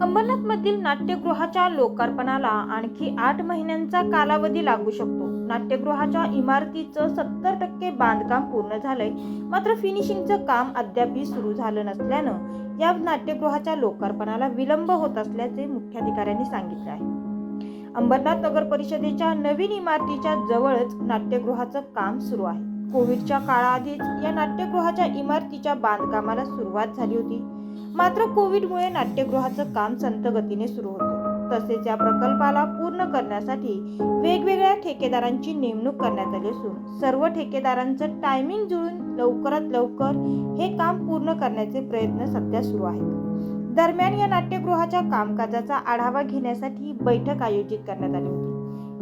अंबरनाथमधील नाट्यगृहाच्या लोकार्पणाला आणखी आठ महिन्यांचा कालावधी लागू शकतो. नाट्यगृहाच्या इमारतीचं सत्तर टक्के बांधकाम पूर्ण झालंय. मात्र फिनिशिंगचं काम अद्यापही सुरू झालं नसल्यानं या नाट्यगृहाच्या लोकार्पणाला विलंब होत असल्याचे मुख्याधिकाऱ्यांनी सांगितले आहे. अंबरनाथ नगर परिषदेच्या नवीन इमारतीच्या जवळच नाट्यगृहाचं काम सुरू आहे. कोविडच्या काळाआधीच या नाट्यगृहाच्या इमारतीच्या बांधकामाला सुरुवात झाली होती. मात्र कोविडमुळे नाट्यगृहाचं काम संत गतीने सुरू होतं. तसेच या प्रकल्पाला पूर्ण करण्यासाठी वेगवेगळ्या ठेकेदारांची नेमणूक करण्यात आली असून सर्व ठेकेदारांचं टायमिंग जुळून लवकरात लवकर हे काम पूर्ण करण्याचे प्रयत्न सध्या सुरू आहेत. दरम्यान या नाट्यगृहाच्या कामकाजाचा आढावा घेण्यासाठी बैठक आयोजित करण्यात आली होती.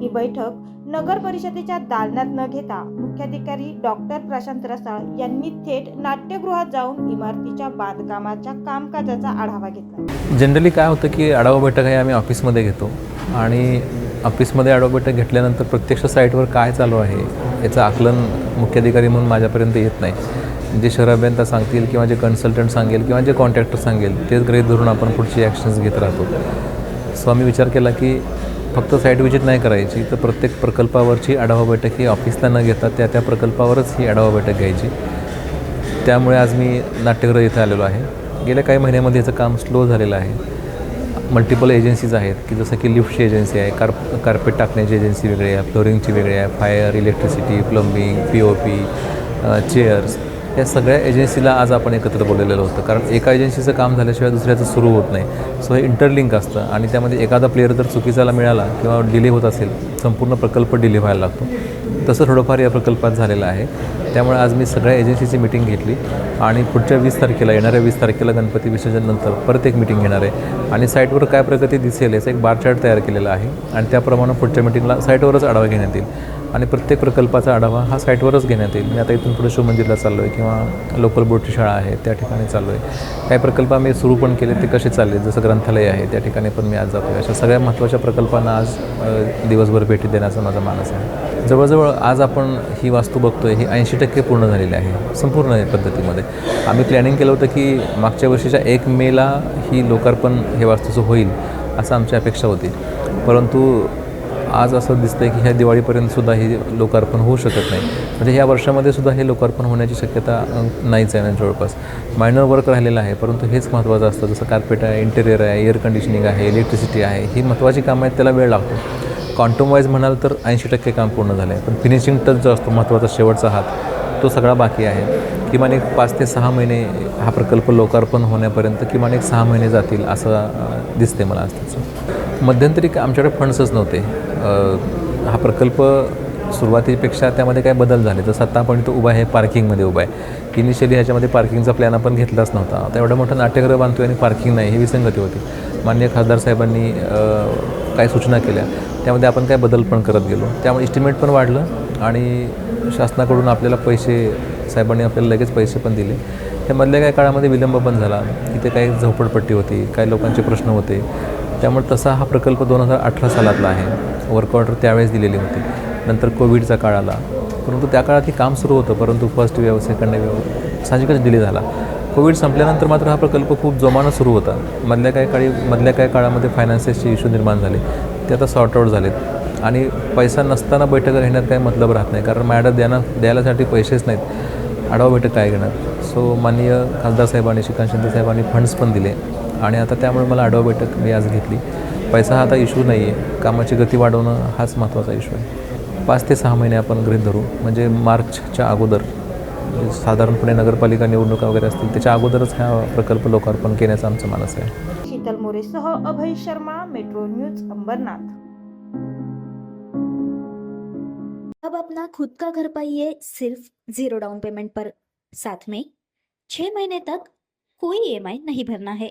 ही बैठक नगर परिषदेच्या दालनात न घेता मुख्याधिकारी डॉक्टर प्रशांत रसाळ यांनी थेट नाट्यगृहात जाऊन इमारतीच्या बांधकामाच्या कामकाजाचा आढावा घेतला. जनरली काय होतं की आढावा बैठक हे आम्ही ऑफिसमध्ये घेतो आणि ऑफिसमध्ये आढावा बैठक घेतल्यानंतर प्रत्यक्ष साईटवर काय चालू आहे याचं आकलन मुख्याधिकारी म्हणून माझ्यापर्यंत येत नाही. जे शहर अभियंता सांगतील किंवा जे कन्सल्टंट सांगेल किंवा जे कॉन्ट्रॅक्टर सांगेल तेच गृहीत धरून आपण पुढची ॲक्शन्स घेत राहतो. सो आम्ही विचार केला की फक्त साईट विजिट नाही करायची तर प्रत्येक प्रकल्पावरची आढावा बैठक ही ऑफिसला न घेता त्या त्या प्रकल्पावरच ही आढावा बैठक घ्यायची. त्यामुळे आज मी नाट्यगृह इथं आलेलो आहे. गेल्या काही महिन्यामध्ये याचं काम स्लो झालेलं आहे. मल्टिपल एजन्सीज आहेत की जसं की लिफ्टची एजन्सी आहे कार कार्पेट टाकण्याची एजन्सी वेगळी आहे फ्लोरिंगची वेगळी आहे fire electricity plumbing P O P chairs या सगळ्या एजन्सीला आज आपण एकत्र बोललेलं होतं. कारण एका एजन्सीचं काम झाल्याशिवाय दुसऱ्याचं सुरू होत नाही. सो हे इंटरलिंक असतं आणि त्यामध्ये एखादा प्लेअर जर चुकीचाला मिळाला किंवा डिले होत असेल संपूर्ण प्रकल्प डिले व्हायला लागतो. तसं थोडंफार या प्रकल्पात झालेलं आहे. त्यामुळे आज मी सगळ्या एजन्सीची मिटिंग घेतली आणि पुढच्या वीस तारखेला येणाऱ्या वीस तारखेला गणपती विसर्जननंतर परत एक मिटिंग घेणार आहे. आणि साईटवर काय प्रगती दिसेल याचा एक बार चार्ट तयार केलेला आहे. आणि त्याप्रमाणे पुढच्या मिटिंगला साईटवरच आढावा घेण्यात येईल. आणि प्रत्येक प्रकल्पाचा आढावा हा साईटवरच घेण्यात येईल. मी आता इथून पुढे शिवमंदिरला चाललो आहे किंवा लोकल बोर्डची शाळा आहे त्या ठिकाणी चाललो आहे काही प्रकल्प आम्ही सुरू पण केले ते कसे चालले? जसं ग्रंथालय आहे त्या ठिकाणी पण मी आज जातो आहे अशा सगळ्या महत्त्वाच्या प्रकल्पांना आज दिवसभर भेटी देण्याचा माझा मानस आहे. जवळजवळ आज आपण ही वास्तू बघतो आहे ही ऐंशी टक्के पूर्ण झालेली आहे संपूर्ण पद्धतीमध्ये. आम्ही प्लॅनिंग केलं होतं की मागच्या वर्षीच्या एक मेला ही लोकार्पण हे वास्तूचं होईल असं आमची अपेक्षा होती. परंतु आज असं दिसतंय की ह्या दिवाळीपर्यंतसुद्धा हे लोकार्पण होऊ शकत नाही. म्हणजे ह्या वर्षामध्ये सुद्धा हे लोकार्पण होण्याची शक्यता नाहीच आहे ना जवळपास. मायनर वर्क राहिलेलं आहे परंतु हेच महत्त्वाचं असतं. जसं कार्पेट आहे इंटेरियर आहे एअर कंडिशनिंग आहे इलेक्ट्रिसिटी आहे ही महत्त्वाची कामं आहेत त्याला वेळ लागतो. क्वांटमवाईज म्हणाल तर ऐंशी टक्के काम पूर्ण झालं आहे पण फिनिशिंग टच जो असतो महत्त्वाचा शेवटचा हात तो सगळा बाकी आहे. किमान एक पाच ते सहा महिने हा प्रकल्प लोकार्पण होण्यापर्यंत किमान एक सहा महिने जातील असं दिसते मला आज त्याचं. मध्यंतरी आमच्याकडे फंड्सच नव्हते. हा प्रकल्प सुरुवातीपेक्षा त्यामध्ये काय बदल झाले. जसं आता आपण तो उभा आहे पार्किंगमध्ये उभा आहे. इनिशियली ह्याच्यामध्ये पार्किंगचा प्लॅन आपण घेतलाच नव्हता. आता एवढं मोठं नाट्यगृह बांधतो आणि पार्किंग नाही ही विसंगती होती. मान्य खासदार साहेबांनी काय सूचना केल्या. त्यामध्ये आपण काय बदल पण करत गेलो. त्यामुळे इस्टिमेट पण वाढलं आणि शासनाकडून आपल्याला पैसे साहेबांनी आपल्याला लगेच पैसे पण दिले. त्यामधल्या काही काळामध्ये विलंब पण झाला. इथे काही झोपडपट्टी होती काही लोकांचे प्रश्न होते. त्यामुळे तसा हा प्रकल्प दोन हजार अठरा सालातला आहे. वर्क ऑर्डर त्यावेळेस दिलेली होती. नंतर कोविडचा काळ आला. परंतु त्या काळात हे काम सुरू होतं. परंतु फर्स्ट वेव सेकंड वेव साहजिकच डिले झाला. कोविड संपल्यानंतर मात्र हा प्रकल्प खूप जोमानं सुरू होता. मधल्या काही काळी मधल्या काही काळामध्ये फायनान्सेसचे इश्यू निर्माण झाले. ते आता सॉर्ट आउट झालेत. आणि पैसा नसताना बैठक घेण्यात काही मतलब राहत नाही. कारण मॅडम द्याना द्यायलासाठी पैसेच नाहीत. आढावा बैठक काय घेणार? सो माननीय खासदार साहेबांनी श्रीकांत शिंदे साहेबांनी फंड्स पण दिले. आणि आता त्यामुळे मला आढावा बैठक मी आज घेतली. पैसा हा आता इश्यू नाही आहे कामाची गती वाढवणं हाच महत्त्वाचा इश्यू आहे. पाच ते सहा महिने आपण गृहीत धरू. म्हणजे मार्चच्या अगोदर म्हणजे साधारणपणे नगरपालिका निवडणुका वगैरे असतील त्याच्या अगोदरच हा प्रकल्प लोकार्पण केण्याचा आमचा मानस आहे. शीतल मोरेसह अभय शर्मा मेट्रो न्यूज अंबरनाथ. अब अपना खुद का घर पाइए सिर्फ जीरो डाउन पेमेंट पर. साथ में छह महीने तक कोई ईएमआई नहीं भरना है।